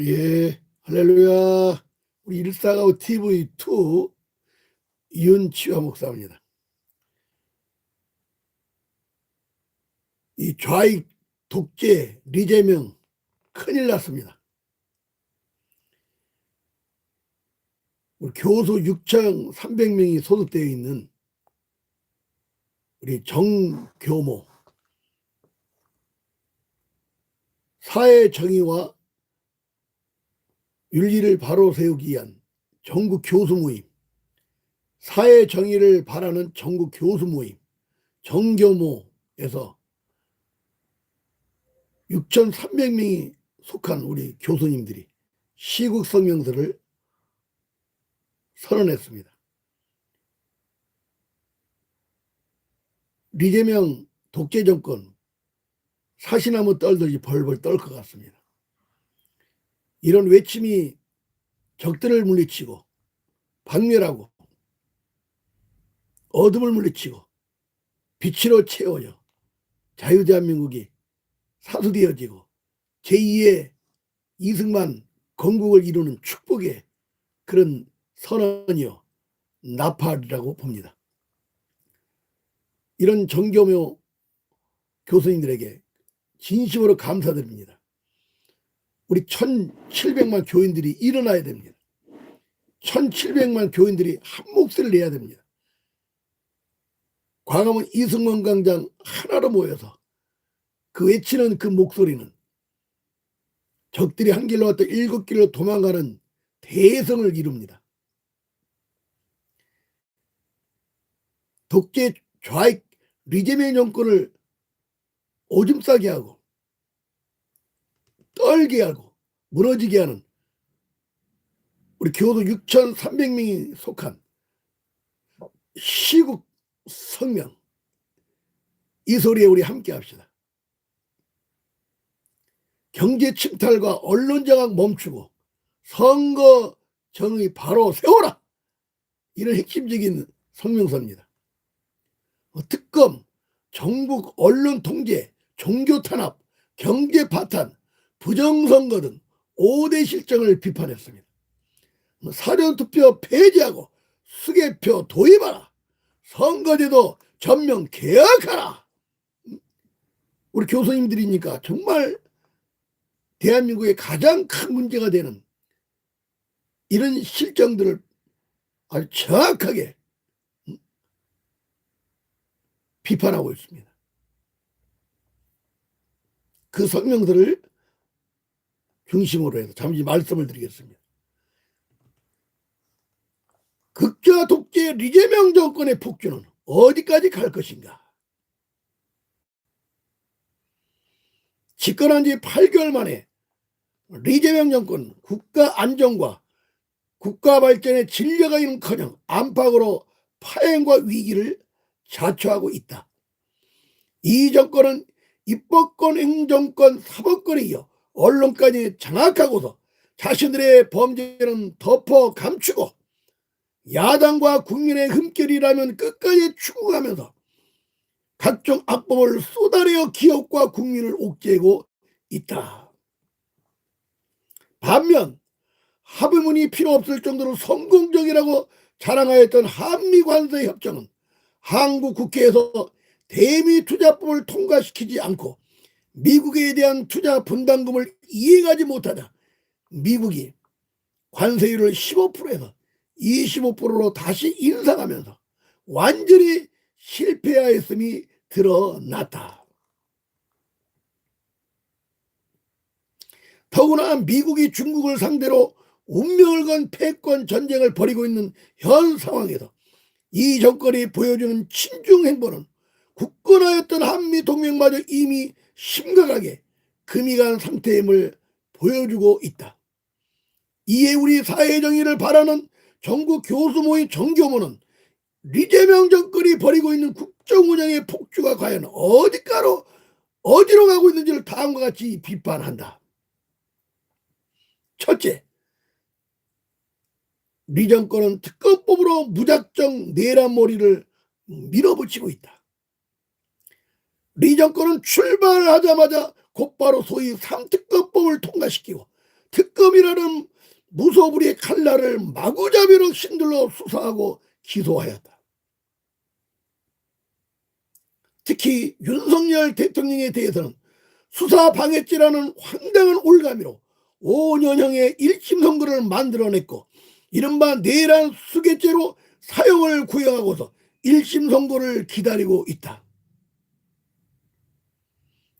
예, 할렐루야. 우리 일사가오 TV2 이은치화 목사입니다. 이 좌익 독재 리재명 큰일 났습니다. 우리 교수 6,300명이 소속되어 있는 우리 정교모 사회 정의와 윤리를 바로 세우기 위한 전국 교수 모임, 사회 정의를 바라는 전국 교수 모임, 정교모에서 6,300명이 속한 우리 교수님들이 시국 성명서를 선언했습니다. 리재명 독재 정권 사시나무 떨듯이 벌벌 떨 것 같습니다. 이런 외침이 적들을 물리치고 박멸하고 어둠을 물리치고 빛으로 채워져 자유대한민국이 사수되어지고 제2의 이승만 건국을 이루는 축복의 그런 선언이요 나팔이라고 봅니다. 이런 정교묘 교수님들에게 진심으로 감사드립니다. 우리 1700만 교인들이 일어나야 됩니다. 1700만 교인들이 한 목소리를 내야 됩니다. 광화문 이승만 광장 하나로 모여서 그 외치는 그 목소리는 적들이 한 길로 왔다 일곱 길로 도망가는 대성을 이룹니다. 독재 좌익 리제메 정권을 오줌 싸게 하고 떨게 하고 무너지게 하는 우리 교도 6,300명이 속한 시국 성명 이 소리에 우리 함께 합시다. 경제 침탈과 언론 장악 멈추고 선거 정의 바로 세워라 이런 핵심적인 성명서입니다. 어, 특검, 정부 언론 통제, 종교 탄압, 경제 파탄, 부정선거 등 5대 실정을 비판했습니다. 뭐 사전투표 폐지하고 수개표 도입하라. 선거제도 전면 개혁하라. 우리 교수님들이니까 정말 대한민국의 가장 큰 문제가 되는 이런 실정들을 아주 정확하게 비판하고 있습니다. 그 성명들을 중심으로 해서 잠시 말씀을 드리겠습니다. 극좌 독재 리재명 정권의 폭주는 어디까지 갈 것인가? 집권한 지 8개월 만에 리재명 정권 국가 안정과 국가 발전의 진려가 있는커녕 안팎으로 파행과 위기를 자초하고 있다. 이 정권은 입법권, 행정권, 사법권에 이어 언론까지 장악하고서 자신들의 범죄는 덮어 감추고 야당과 국민의 흠결이라면 끝까지 추구하면서 각종 악법을 쏟아내어 기업과 국민을 옥죄고 있다. 반면 합의문이 필요 없을 정도로 성공적이라고 자랑하였던 한미관세 협정은 한국 국회에서 대미 투자법을 통과시키지 않고 미국에 대한 투자 분담금을 이행하지 못하자 미국이 관세율을 15%에서 25%로 다시 인상하면서 완전히 실패하였음이 드러났다. 더구나 미국이 중국을 상대로 운명을 건 패권 전쟁을 벌이고 있는 현 상황에서 이 정권이 보여주는 친중 행보는 굳건하였던 한미 동맹마저 이미 심각하게 금이 간 상태임을 보여주고 있다. 이에 우리 사회 정의를 바라는 전국 교수 모임 정교모는 리재명 정권이 벌이고 있는 국정 운영의 폭주가 과연 어디가로 어디로 가고 있는지를 다음과 같이 비판한다. 첫째, 리 정권은 특검법으로 무작정 내란머리를 밀어붙이고 있다. 리 정권은 출발하자마자 곧바로 소위 삼특검법을 통과시키고 특검이라는 무소불위의 칼날을 마구잡이로 신들러 수사하고 기소하였다. 특히 윤석열 대통령에 대해서는 수사 방해죄라는 황당한 올가미로 5년형의 1심 선고를 만들어냈고 이른바 내란 수괴죄로 사형을 구형하고서 1심 선고를 기다리고 있다.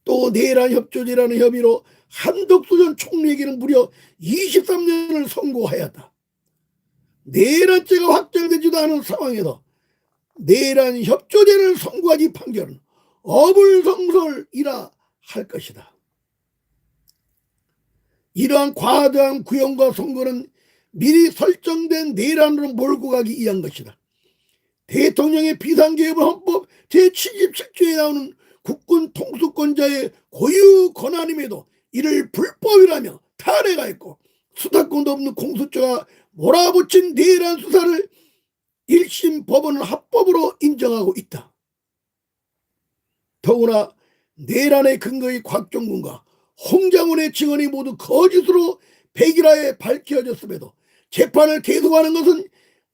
또 내란 협조죄라는 혐의로 한덕수 전 총리에게는 무려 23년을 선고하였다. 내란죄가 확정되지도 않은 상황에서 내란 협조죄를 선고하지 판결은 어불성설이라 할 것이다. 이러한 과도한 구형과 선고는 미리 설정된 내란으로 몰고 가기 위한 것이다. 대통령의 비상계획을 헌법 제77조에 나오는 국군 통수권자의 고유 권한임에도 이를 불법이라며 탄핵하였고 수사권도 없는 공수처가 몰아붙인 내란 수사를 1심 법원은 합법으로 인정하고 있다. 더구나 내란의 근거의 곽종군과 홍장훈의 증언이 모두 거짓으로 백일하에 밝혀졌음에도 재판을 계속하는 것은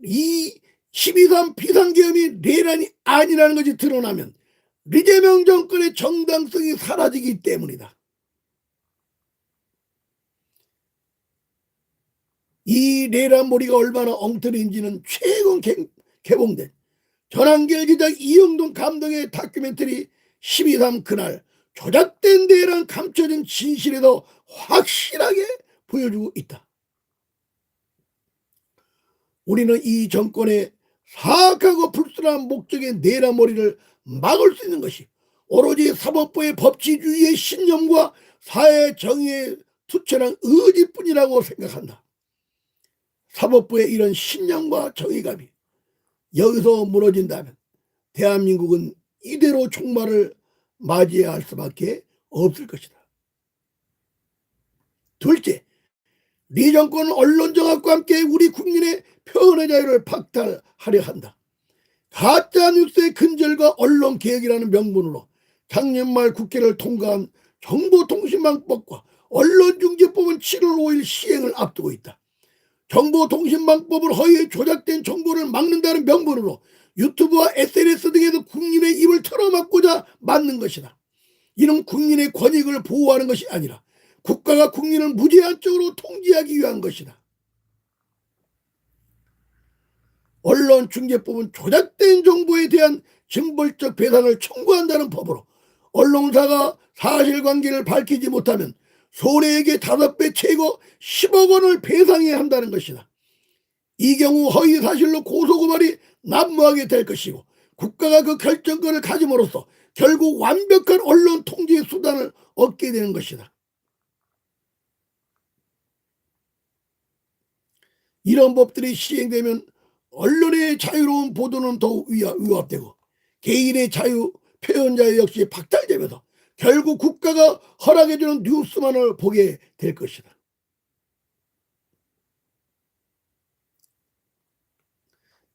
이 12.3 비상계엄이 내란이 아니라는 것이 드러나면 리재명 정권의 정당성이 사라지기 때문이다. 이 내란몰이가 얼마나 엉터리인지는 최근 개, 개봉된 전한길 기자 이영동 감독의 다큐멘터리 12.3 그날 조작된 내란 감춰진 진실에도 확실하게 보여주고 있다. 우리는 이 정권의 사악하고 불순한 목적의 내란몰이를 막을 수 있는 것이 오로지 사법부의 법치주의의 신념과 사회 정의의 투철한 의지뿐이라고 생각한다. 사법부의 이런 신념과 정의감이 여기서 무너진다면 대한민국은 이대로 종말을 맞이해야 할 수밖에 없을 것이다. 둘째, 리 정권은 언론정악과 함께 우리 국민의 표현의 자유를 박탈하려 한다. 가짜 뉴스의 근절과 언론 개혁이라는 명분으로 작년 말 국회를 통과한 정보통신망법과 언론중재법은 7월 5일 시행을 앞두고 있다. 정보통신망법을 허위에 조작된 정보를 막는다는 명분으로 유튜브와 SNS 등에서 국민의 입을 틀어막고자 만든 것이다. 이는 국민의 권익을 보호하는 것이 아니라 국가가 국민을 무제한적으로 통제하기 위한 것이다. 언론 중재법은 조작된 정보에 대한 징벌적 배상을 청구한다는 법으로 언론사가 사실관계를 밝히지 못하면 손해액의 다섯 배 최고 10억 원을 배상해야 한다는 것이다. 이 경우 허위 사실로 고소고발이 난무하게 될 것이고 국가가 그 결정권을 가짐으로써 결국 완벽한 언론 통제 수단을 얻게 되는 것이다. 이런 법들이 시행되면 언론의 자유로운 보도는 더욱 위압되고 개인의 자유, 표현 자유 역시 박탈되면서 결국 국가가 허락해주는 뉴스만을 보게 될 것이다.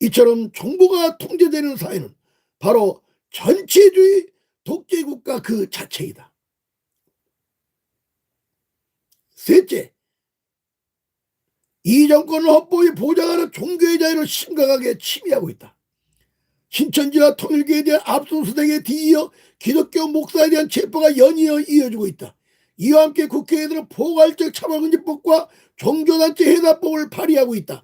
이처럼 정부가 통제되는 사회는 바로 전체주의 독재국가 그 자체이다. 셋째, 이 정권은 헌법이 보장하는 종교의 자유를 심각하게 침해하고 있다. 신천지와 통일교에 대한 압수수색에 뒤이어 기독교 목사에 대한 체포가 연이어 이어지고 있다. 이와 함께 국회에서는 포괄적 차별금지법과 종교단체 해당법을 발의하고 있다.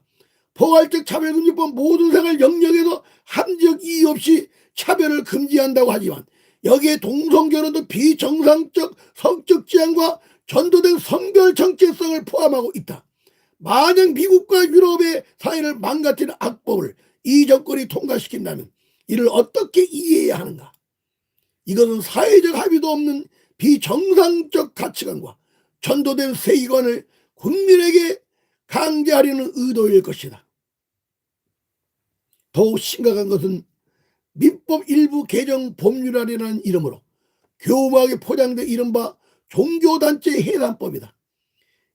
포괄적 차별금지법 모든 생활 영역에서 함적 이의 없이 차별을 금지한다고 하지만 여기에 동성결혼도 비정상적 성적 지향과 전도된 성별 정체성을 포함하고 있다. 만약 미국과 유럽의 사회를 망가뜨리는 악법을 이 정권이 통과시킨다면 이를 어떻게 이해해야 하는가? 이것은 사회적 합의도 없는 비정상적 가치관과 전도된 세계관을 국민에게 강제하려는 의도일 것이다. 더욱 심각한 것은 민법 일부 개정 법률안이라는 이름으로 교묘하게 포장된 이른바 종교단체 해당법이다.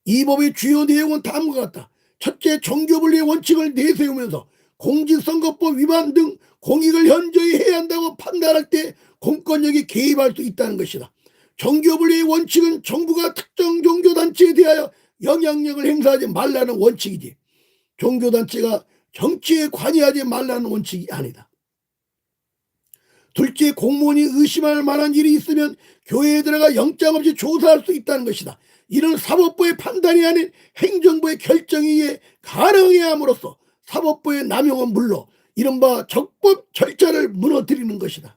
이 법의 주요 내용은 다음과 같다. 첫째, 종교분리의 원칙을 내세우면서 공직선거법 위반 등 공익을 현저히 해야 한다고 판단할 때 공권력이 개입할 수 있다는 것이다. 종교분리의 원칙은 정부가 특정 종교단체에 대하여 영향력을 행사하지 말라는 원칙이지 종교단체가 정치에 관여하지 말라는 원칙이 아니다. 둘째 공무원이 의심할 만한 일이 있으면 교회에 들어가 영장 없이 조사할 수 있다는 것이다. 이는 사법부의 판단이 아닌 행정부의 결정에 의해 가능해야 함으로써 사법부의 남용은 물론 이른바 적법 절차를 무너뜨리는 것이다.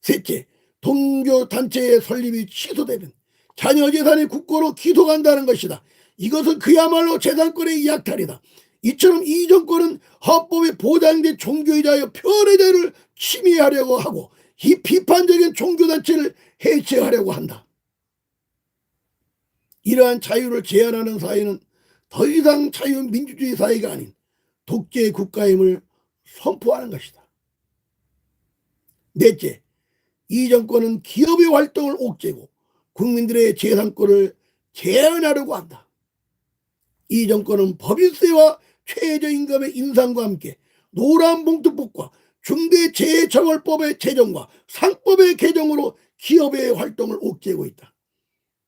셋째, 동교 단체의 설립이 취소되면 자녀 재산이 국고로 기소간다는 것이다. 이것은 그야말로 재산권의 약탈이다. 이처럼 이 정권은 헌법에 보장된 종교이자여 편의 자유를 침해하려고 하고 이 비판적인 종교단체를 해체하려고 한다. 이러한 자유를 제한하는 사회는 더 이상 자유민주주의 사회가 아닌 독재 국가임을 선포하는 것이다. 넷째, 이 정권은 기업의 활동을 옥죄고 국민들의 재산권을 제한하려고 한다. 이 정권은 법인세와 최저임금의 인상과 함께 노란봉투법과 중대재해처벌법의 제정과 상법의 개정으로 기업의 활동을 옥죄고 있다.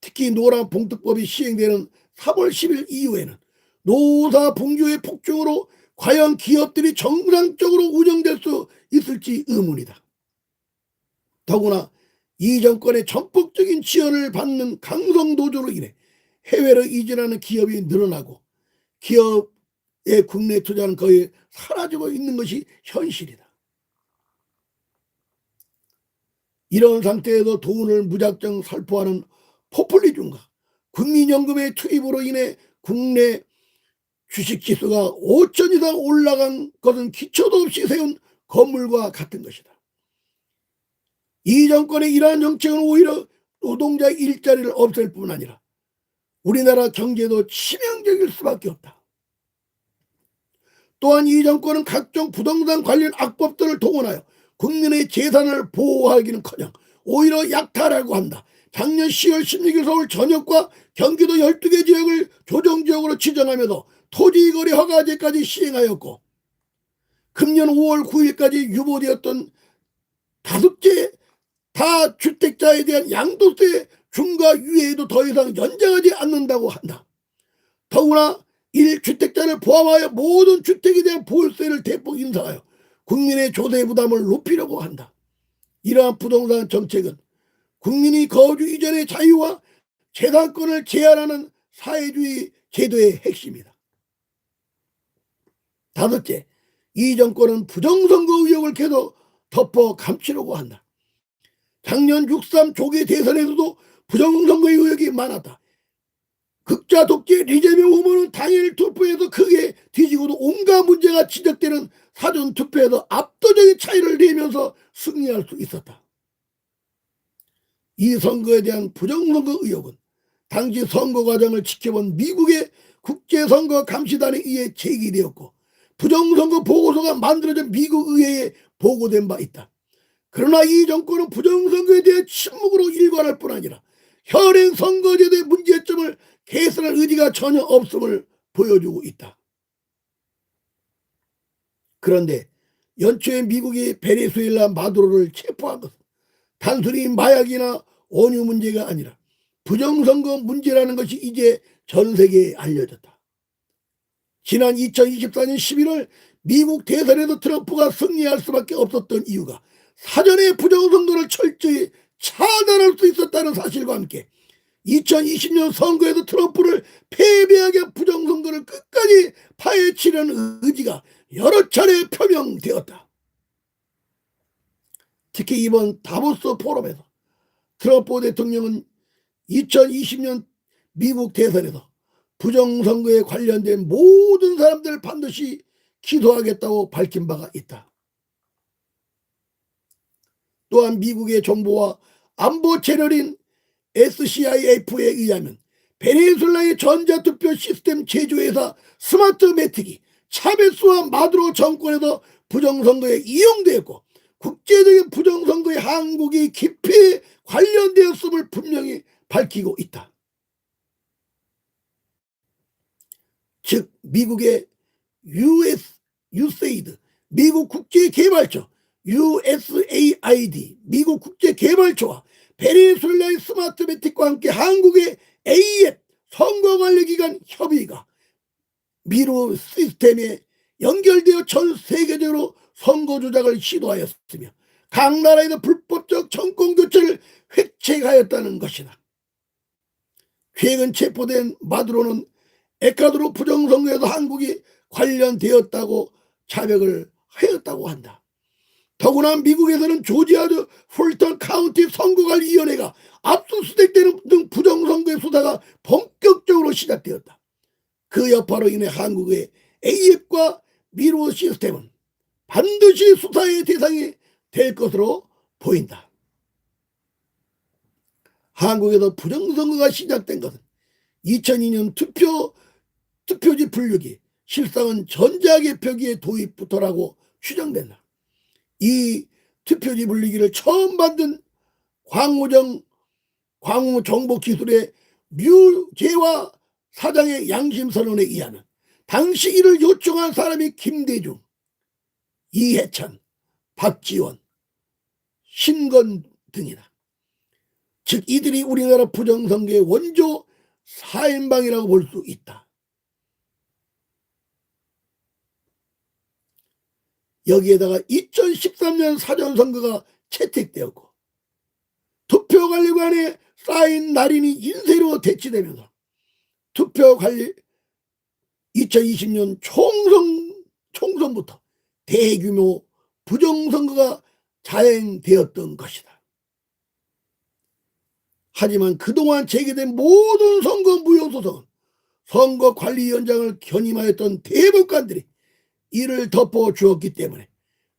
특히 노란봉투법이 시행되는 3월 10일 이후에는 노사 분규의 폭증으로 과연 기업들이 정상적으로 운영될 수 있을지 의문이다. 더구나 이 정권의 전폭적인 지원을 받는 강성 노조로 인해 해외로 이전하는 기업이 늘어나고 기업의 국내 투자는 거의 사라지고 있는 것이 현실이다. 이런 상태에서 돈을 무작정 살포하는 포퓰리즘과 국민연금의 투입으로 인해 국내 주식지수가 5천 이상 올라간 것은 기초도 없이 세운 건물과 같은 것이다. 이 정권의 이러한 정책은 오히려 노동자 일자리를 없앨 뿐 아니라 우리나라 경제도 치명적일 수밖에 없다. 또한 이 정권은 각종 부동산 관련 악법들을 동원하여 국민의 재산을 보호하기는커녕 오히려 약탈하고 한다. 작년 10월 16일 서울 전역과 경기도 12개 지역을 조정지역으로 지정하면서 토지거래 허가제까지 시행하였고 금년 5월 9일까지 유보되었던 다섯째 다주택자에 대한 양도세 중과 유예에도 더 이상 연장하지 않는다고 한다. 더구나 1주택자를 포함하여 모든 주택에 대한 보유세를 대폭 인상하여 국민의 조세 부담을 높이려고 한다. 이러한 부동산 정책은 국민이 거주 이전의 자유와 재산권을 제한하는 사회주의 제도의 핵심이다. 다섯째, 이 정권은 부정선거 의혹을 계속 덮어 감추려고 한다. 작년 6.3 조계 대선에서도 부정선거의 의혹이 많았다. 극자 독재 리재명 후보는 당일 투표에서 크게 뒤지고도 온갖 문제가 지적되는 사전 투표에서 압도적인 차이를 내면서 승리할 수 있었다. 이 선거에 대한 부정선거 의혹은 당시 선거 과정을 지켜본 미국의 국제선거 감시단에 의해 제기되었고 부정선거 보고서가 만들어져 미국 의회에 보고된 바 있다. 그러나 이 정권은 부정선거에 대해 침묵으로 일관할 뿐 아니라 현행 선거제도의 문제점을 개선할 의지가 전혀 없음을 보여주고 있다. 그런데 연초에 미국이 베네수엘라 마두로를 체포한 것은 단순히 마약이나 원유 문제가 아니라 부정선거 문제라는 것이 이제 전 세계에 알려졌다. 지난 2024년 11월 미국 대선에서 트럼프가 승리할 수밖에 없었던 이유가 사전에 부정선거를 철저히 차단할 수 있었다는 사실과 함께 2020년 선거에도 트럼프를 패배하게 부정선거를 끝까지 파헤치려는 의지가 여러 차례 표명되었다. 특히 이번 다보스 포럼에서 트럼프 대통령은 2020년 미국 대선에서 부정선거에 관련된 모든 사람들을 반드시 기소하겠다고 밝힌 바가 있다. 또한 미국의 정보와 안보 채널인 SCIF에 의하면 베네수엘라의 전자투표 시스템 제조회사 스마트 매틱이 차베스와 마두로 정권에서 부정선거에 이용되었고 국제적인 부정선거에 한국이 깊이 관련되었음을 분명히 밝히고 있다. 즉 미국의 US, USAID, 미국 국제개발처, USAID, 미국 국제개발처와 베네수엘라의 스마트매틱과 함께 한국의 AF 선거관리기관 협의가 미루 시스템에 연결되어 전 세계적으로 선거 조작을 시도하였으며 각 나라에서 불법적 정권 교체를 획책하였다는 것이다. 최근 체포된 마두로는 에콰도르 부정선거에서 한국이 관련되었다고 자백을 하였다고 한다. 더구나 미국에서는 조지아주 풀턴 카운티 선거관리위원회가 압수수색되는 등 부정선거의 수사가 본격적으로 시작되었다. 그 여파로 인해 한국의 AF과 미로 시스템은 반드시 수사의 대상이 될 것으로 보인다. 한국에서 부정선거가 시작된 것은 2002년 투표, 투표지 분류기, 실상은 전자개표기의 도입부터라고 추정된다. 이 투표지 분리기를 처음 만든 광우정, 광우정보기술의 류재화 사장의 양심선언에 의하면 당시 이를 요청한 사람이 김대중, 이해찬, 박지원, 신건 등이다. 즉 이들이 우리나라 부정선거의 원조 사인방이라고 볼 수 있다. 여기에다가 2013년 사전선거가 채택되었고 투표관리관의 쌓인 날인이 인쇄로 대치되면서 투표관리 2020년 총선, 총선부터 대규모 부정선거가 자행되었던 것이다. 하지만 그동안 제기된 모든 선거 무효소송은 선거관리위원장을 견임하였던 대법관들이 이를 덮어주었기 때문에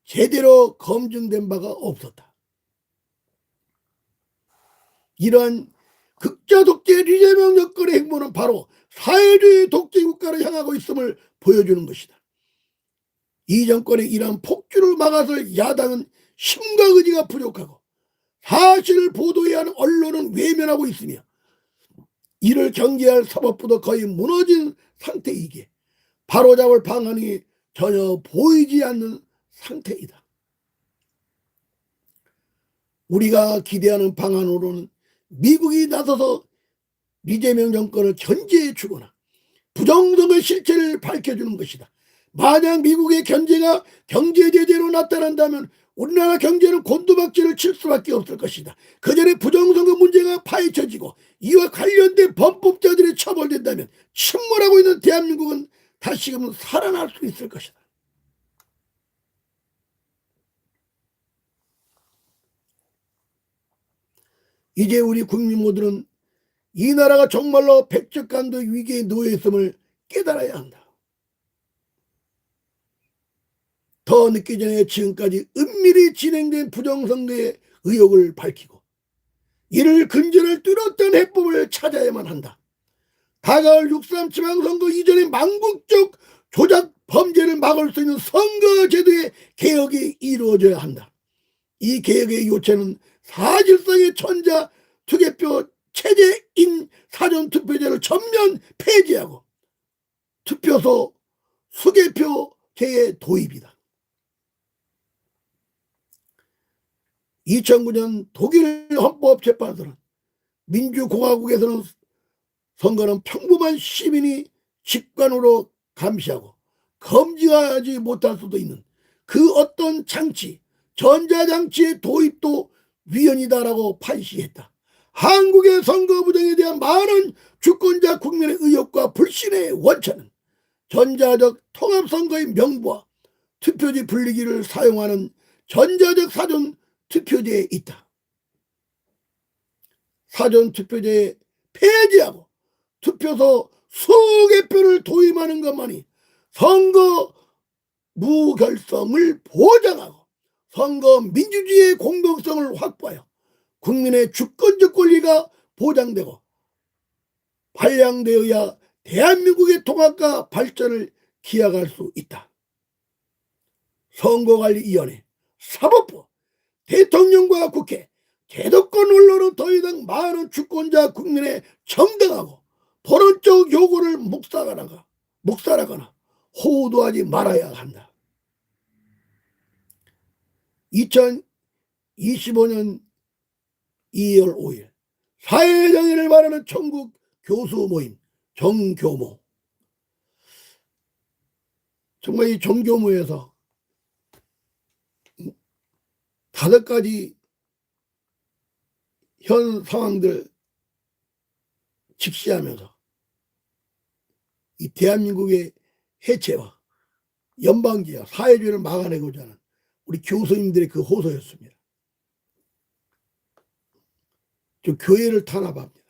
제대로 검증된 바가 없었다. 이러한 극자 독재 리제명 여건의 행보는 바로 사회주의 독재 국가를 향하고 있음을 보여주는 것이다. 이 정권의 이러한 폭주를 막아설 야당은 힘과 의지가 부족하고 사실을 보도해야 하는 언론은 외면하고 있으며 이를 경계할 사법부도 거의 무너진 상태이기에 바로잡을 방안이 전혀 보이지 않는 상태이다. 우리가 기대하는 방안으로는 미국이 나서서 이재명 정권을 견제해 주거나 부정선거의 실체를 밝혀주는 것이다. 만약 미국의 견제가 경제 제재로 나타난다면 우리나라 경제는 곤두박질을 칠 수밖에 없을 것이다. 그 전에 부정선거 문제가 파헤쳐지고 이와 관련된 범법자들이 처벌된다면 침몰하고 있는 대한민국은 다시금 살아날 수 있을 것이다. 이제 우리 국민 모두는 이 나라가 정말로 백적간도 위기에 놓여 있음을 깨달아야 한다. 더 늦기 전에 지금까지 은밀히 진행된 부정선거의 의혹을 밝히고 이를 근절을 뚫었던 해법을 찾아야만 한다. 다가올 6.3 지방선거 이전의 망국적 조작 범죄를 막을 수 있는 선거제도의 개혁이 이루어져야 한다. 이 개혁의 요체는 사실상의 천자 투개표 체제인 사전투표제를 전면 폐지하고 투표소 수개표제의 도입이다. 2009년 독일 헌법재판소는 민주공화국에서는 선거는 평범한 시민이 직관으로 감시하고 검증하지 못할 수도 있는 그 어떤 장치, 전자장치의 도입도 위헌이다라고 판시했다. 한국의 선거 부정에 대한 많은 주권자 국민의 의혹과 불신의 원천은 전자적 통합선거의 명부와 투표지 분리기를 사용하는 전자적 사전 투표제에 있다. 사전 투표제에 폐지하고 투표소 수개표를 도입하는 것만이 선거 무결성을 보장하고 선거 민주주의의 공정성을 확보하여 국민의 주권적 권리가 보장되고 발양되어야 대한민국의 통합과 발전을 기약할 수 있다. 선거관리위원회, 사법부, 대통령과 국회, 개도권 언론은 더 이상 많은 주권자 국민의 정당하고 본원적 요구를 묵살하거나, 묵살하거나 호도하지 말아야 한다. 2025년 2월 5일 사회정의를 말하는 전국 교수 모임 정교모 정말 이 정교모에서 다섯 가지 현 상황들 직시하면서 이 대한민국의 해체와 연방제와 사회주의를 막아내고자 하는 우리 교수님들의 그 호소였습니다. 저 교회를 탄압합니다.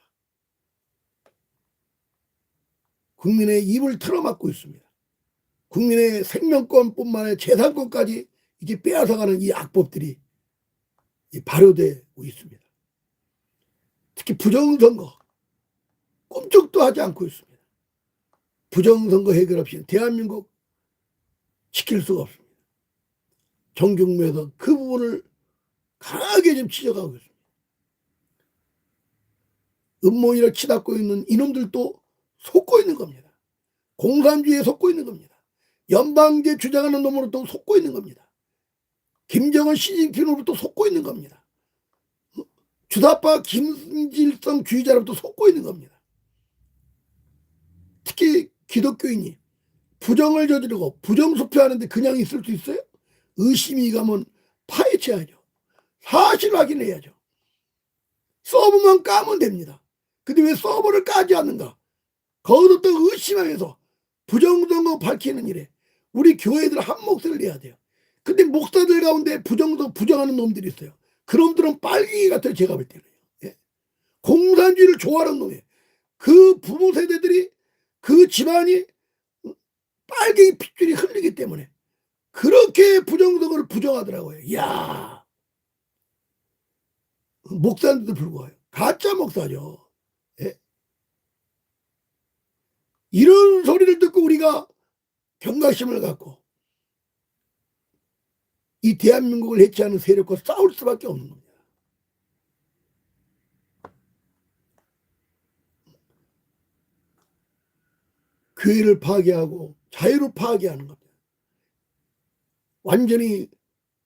국민의 입을 틀어막고 있습니다. 국민의 생명권뿐만 아니라 재산권까지 이제 빼앗아가는 이 악법들이 이 발효되고 있습니다. 특히 부정선거 꿈쩍도 하지 않고 있습니다. 부정선거 해결 없이는 대한민국 지킬 수가 없습니다. 정경무에서 그 부분을 강하게 좀 지적하고 있습니다. 음모이를 치닫고 있는 이놈들도 속고 있는 겁니다. 공산주의에 속고 있는 겁니다. 연방제 주장하는 놈으로 또 속고 있는 겁니다. 김정은 시진핑으로부터 속고 있는 겁니다. 주사파 김질성 주의자로부터 속고 있는 겁니다. 특히 기독교인이 부정을 저지르고 부정수표하는데 그냥 있을 수 있어요? 의심이 가면 파헤쳐야죠. 사실 확인해야죠. 서버만 까면 됩니다. 근데 왜 서버를 까지 않는가? 거기서 또 의심하면서 부정선거 밝히는 일에 우리 교회들 한 몫을 내야 돼요. 근데 목사들 가운데 부정도 부정하는 놈들이 있어요. 그놈들은 빨갱이 같아요. 제가 볼 때는. 예? 공산주의를 좋아하는 놈이에요. 그 부모 세대들이 그 집안이 빨갱이 핏줄이 흘리기 때문에 그렇게 부정선거를 부정하더라고요. 이야. 목사인데도 불구하고 가짜 목사죠. 예? 이런 소리를 듣고 우리가 경각심을 갖고 이 대한민국을 해체하는 세력과 싸울 수밖에 없는 겁니다. 교회를 파괴하고 자유를 파괴하는 겁니다. 완전히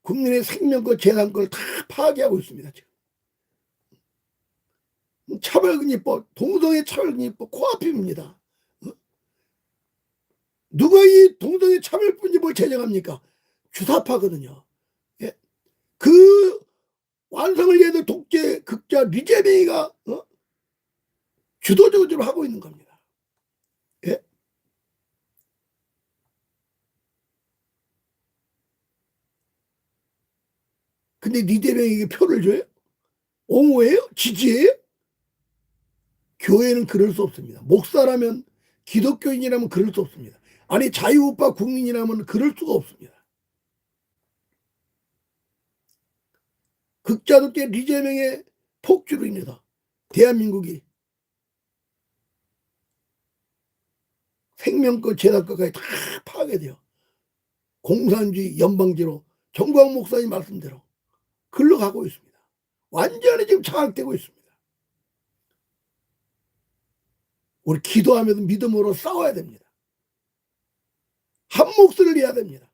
국민의 생명권, 재산권을 다 파괴하고 있습니다. 지금. 차별금리법, 동성애 차별금리법 코앞입니다. 어? 누가 이 동성애 차별금리법을 제정합니까? 주사파거든요. 예? 그 완성을 위해서 독재 극자 리제베이가 어? 주도적으로 하고 있는 겁니다. 예? 근데 리제베이에게 표를 줘요? 옹호해요? 지지해요? 교회는 그럴 수 없습니다. 목사라면 기독교인이라면 그럴 수 없습니다. 아니 자유우파 국민이라면 그럴 수가 없습니다. 극자독재 리제명의 폭주로 인해서 대한민국이 생명권 재산권까지 다 파괴되어 공산주의 연방제로 정광 목사님 말씀대로 흘러가고 있습니다. 완전히 지금 장악되고 있습니다. 우리 기도하면서 믿음으로 싸워야 됩니다. 한 몫을 내야 됩니다.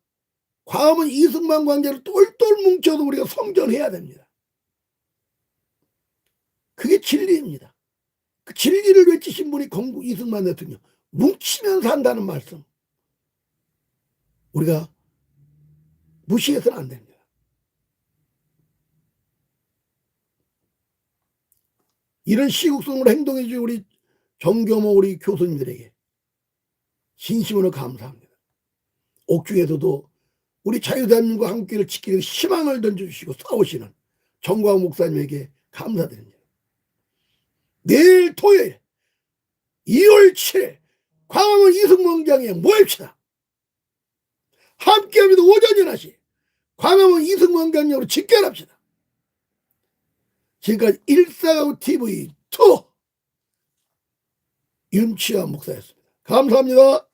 과음은 이승만 관계를 똘똘 뭉쳐도 우리가 성전해야 됩니다. 그게 진리입니다. 그 진리를 외치신 분이 공부 이승만 대통령 뭉치면 산다는 말씀 우리가 무시해서는 안 됩니다. 이런 시국성으로 행동해 주신 우리 정교모 우리 교수님들에게 진심으로 감사합니다. 옥중에서도 우리 자유대한민국 한국기를 지키는 희망을 던져주시고 싸우시는 정광 목사님에게 감사드립니다. 내일 토요일 2월 7일 광화문 이승만장에 모입시다. 함께합니다. 오전 11시 광화문 이승만장으로 집결합시다. 지금까지 일사가구 TV 2 윤치아 목사였습니다. 감사합니다.